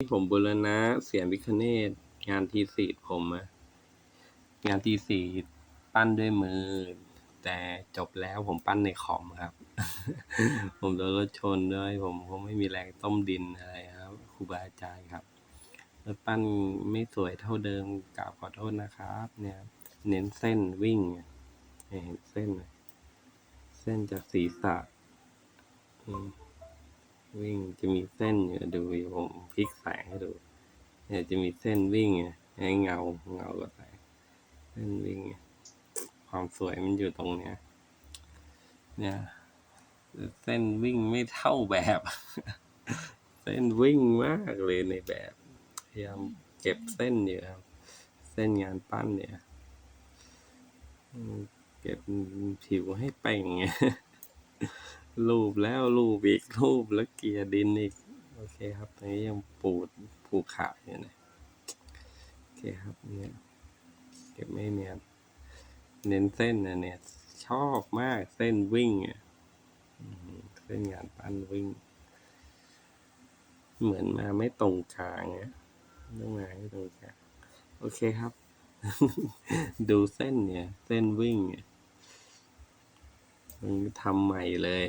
ที่ผมบูรณะเสียงวิคเนตงานทีสีผมอะงานทีสีปั้นด้วยมือ แต่จบแล้วผมปั้นในคอมครับ ผมโดนรถชนด้วย ผมคงไม่มีแรงต้มดินอะไรครับครูบาอาจารย์ครับแล้วปั้นไม่สวยเท่าเดิมกราบขอโทษนะครับ เนี่ย เน้นเส้นวิ่งเนี่ยเห็นเส้น เส้นจากศีรษะ วิ่งจะมีเส้นอยู่ดูอยู่ผมพลิกแสงให้ดูเนี่ยจะมีเส้นวิ่งไงให้เงาเงากับแสงเส้นวิ่งไงความสวยมันอยู่ตรงเนี้ย เนี่ยเส้นวิ่งไม่เท่าแบบ เส้นวิ่งมากเลยในแบบพยายามเก็บเส้นอยู่ครับเส้นงานปั้นเนี่ยเก็บผิวให้เป่งไง รูปแล้วรูปอีกรูปแล้วเกียร์ดินอีก โอเคครับตอนนี้ยังปูดผูกขาอยู่นะโอเคครับเนี่ยเก็บไม่เนียนเน้นเส้นนะเนี่ย ชอบมากเส้นวิ่งอะเส้นงานปั้นวิ่ง เหมือนมาไม่ตรงกลางอะต้องมาให้ตรงกลางโอเคครับ ดูเส้นเนี่ย เส้นวิ่งเนี่ยมันทำใหม่เลย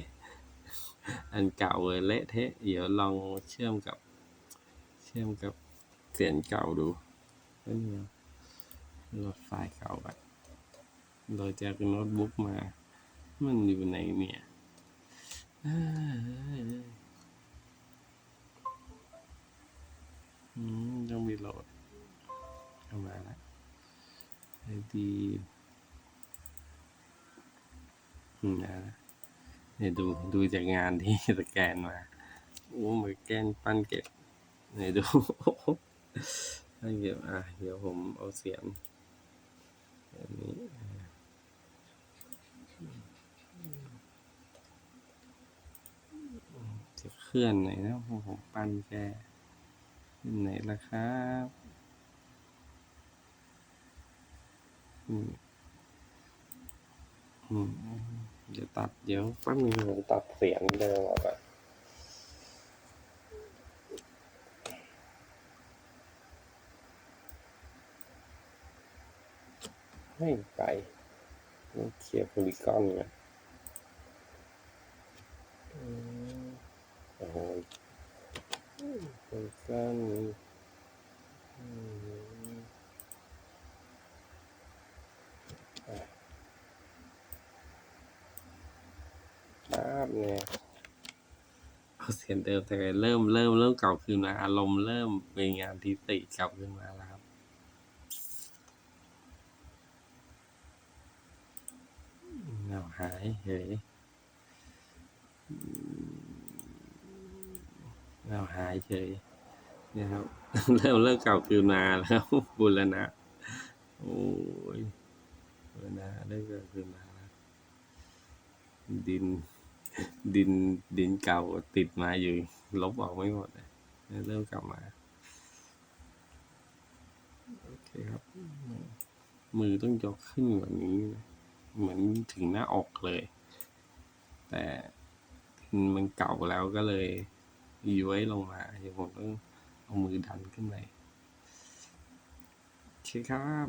อันเก่าเลยเละเทะ เดี๋ยวลองเชื่อมกับ เชื่อมกับเสียงเก่าดูไม่มีโหลดไฟล์เก่าอะโหลดจากโน้ตบุ๊กมา มันอยู่ไหนเนี่ยต้องมีโหลดเข้ามาแล้วไอดีอืมนะ เนี่ยดูดูจากงานที่สแกนมาโอ้มือแกนปั้นเก็บเนี่ยดูปั้นเก็บอะเดี๋ยวผมเอาเสียงแบบนี้จะเคลื่อนหน่อยนะเพราะผมปั้นแกขึ้นไหนล่ะครับอืมอืม เดี๋ยวตัดเดี๋ยวแป๊บนึงผมตัดเสียงเดิมออกก่อนไม่ไปต้องเคลียร์โพลีกอนก่อนอืมโอ้โหโพลีกอนอืมอะ ครับเนี่ยเอาเสียงเดิมแต่เริ่มเริ่มเริ่มเก่าขึ้นมาอารมณ์เริ่มเป็นงานที่ติกลับขึ้นมาแล้วครับเงาหายเฉยเงาหายเฉยเนี่ยครับเริ่มเริ่มเก่าคืนมาแล้วบุรณะโอ้ยบุรณะเริ่มเก่าคืนมาดิน ดินดินเก่าติดมาอยู่ ลบออกไม่หมดเลยเริ่มกลับมา โอเคครับ มือต้องยกขึ้นกว่านี้ เหมือนถึงหน้าอกเลย แต่มันเก่าแล้วก็เลยย้วยลงมาเดี๋ยวผมต้องเอามือดันขึ้นไปโอเคครับ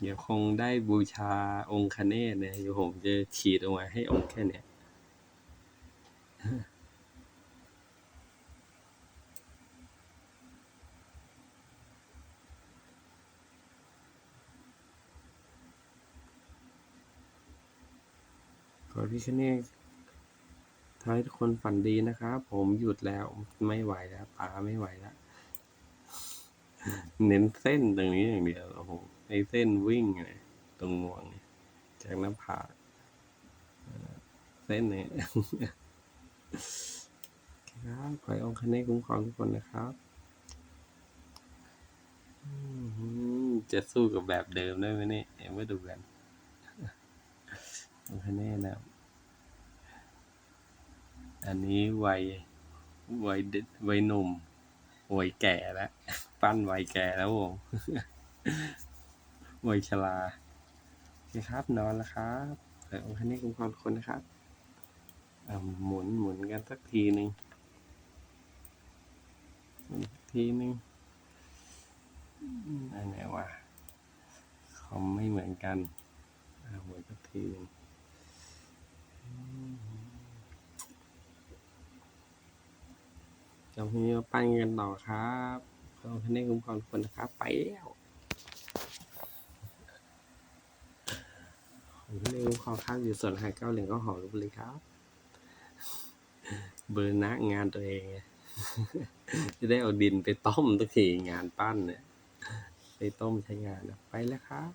เดี๋ยวคงได้บูชาองค์คเนศเนี่ยเดี๋ยวผมจะฉีดออกมาให้องค์แค่เนี้ย ขอพี่คเนศทำให้ทุกคนฝันดีนะครับ ผมหยุดแล้วไม่ไหวแล้วป๋าไม่ไหวแล้ว เน้นเส้นตรงนี้อย่างเดียวโอ้โหในเส้นวิ่งเลยตรงงวงจากหน้าผากเส้นเนี่ย ครับขอให้องค์คเนคุ้มครองทุกคนนะครับจะสู้กับแบบเดิมได้ไหมเนี่ยเดี๋ยวมาดูกันองค์คเนศนะอันนี้วัยวัยเด็กวัยหนุ่มวัยแก่แล้วปั้นวัยแก่แล้วผมวัยชราโอเคครับ นอนแล้วครับเออองค์คเนคุ้มครองทุกคนนะครับหมุนหมุนกันสักทีหนึ่ง หมุนทีนึงอันไหนวะคอมไม่เหมือนกันอาหมุนสักทีนึงเดี๋ยวพี่มาปั้นกันต่อครับขอบคุณที่คุ้มครองทุกคนนะครับ ไปแล้วขอบคุณที่คุ้มครองครับอยู่ส่วนหายเก้าเหรียญก็หอรูปเลยครับ เบอร์นะงานตัวเอง จะได้เอาดินไปต้มตักทีงานปั้นเนี่ย ไปต้มใช้งานนะไปแล้วครับ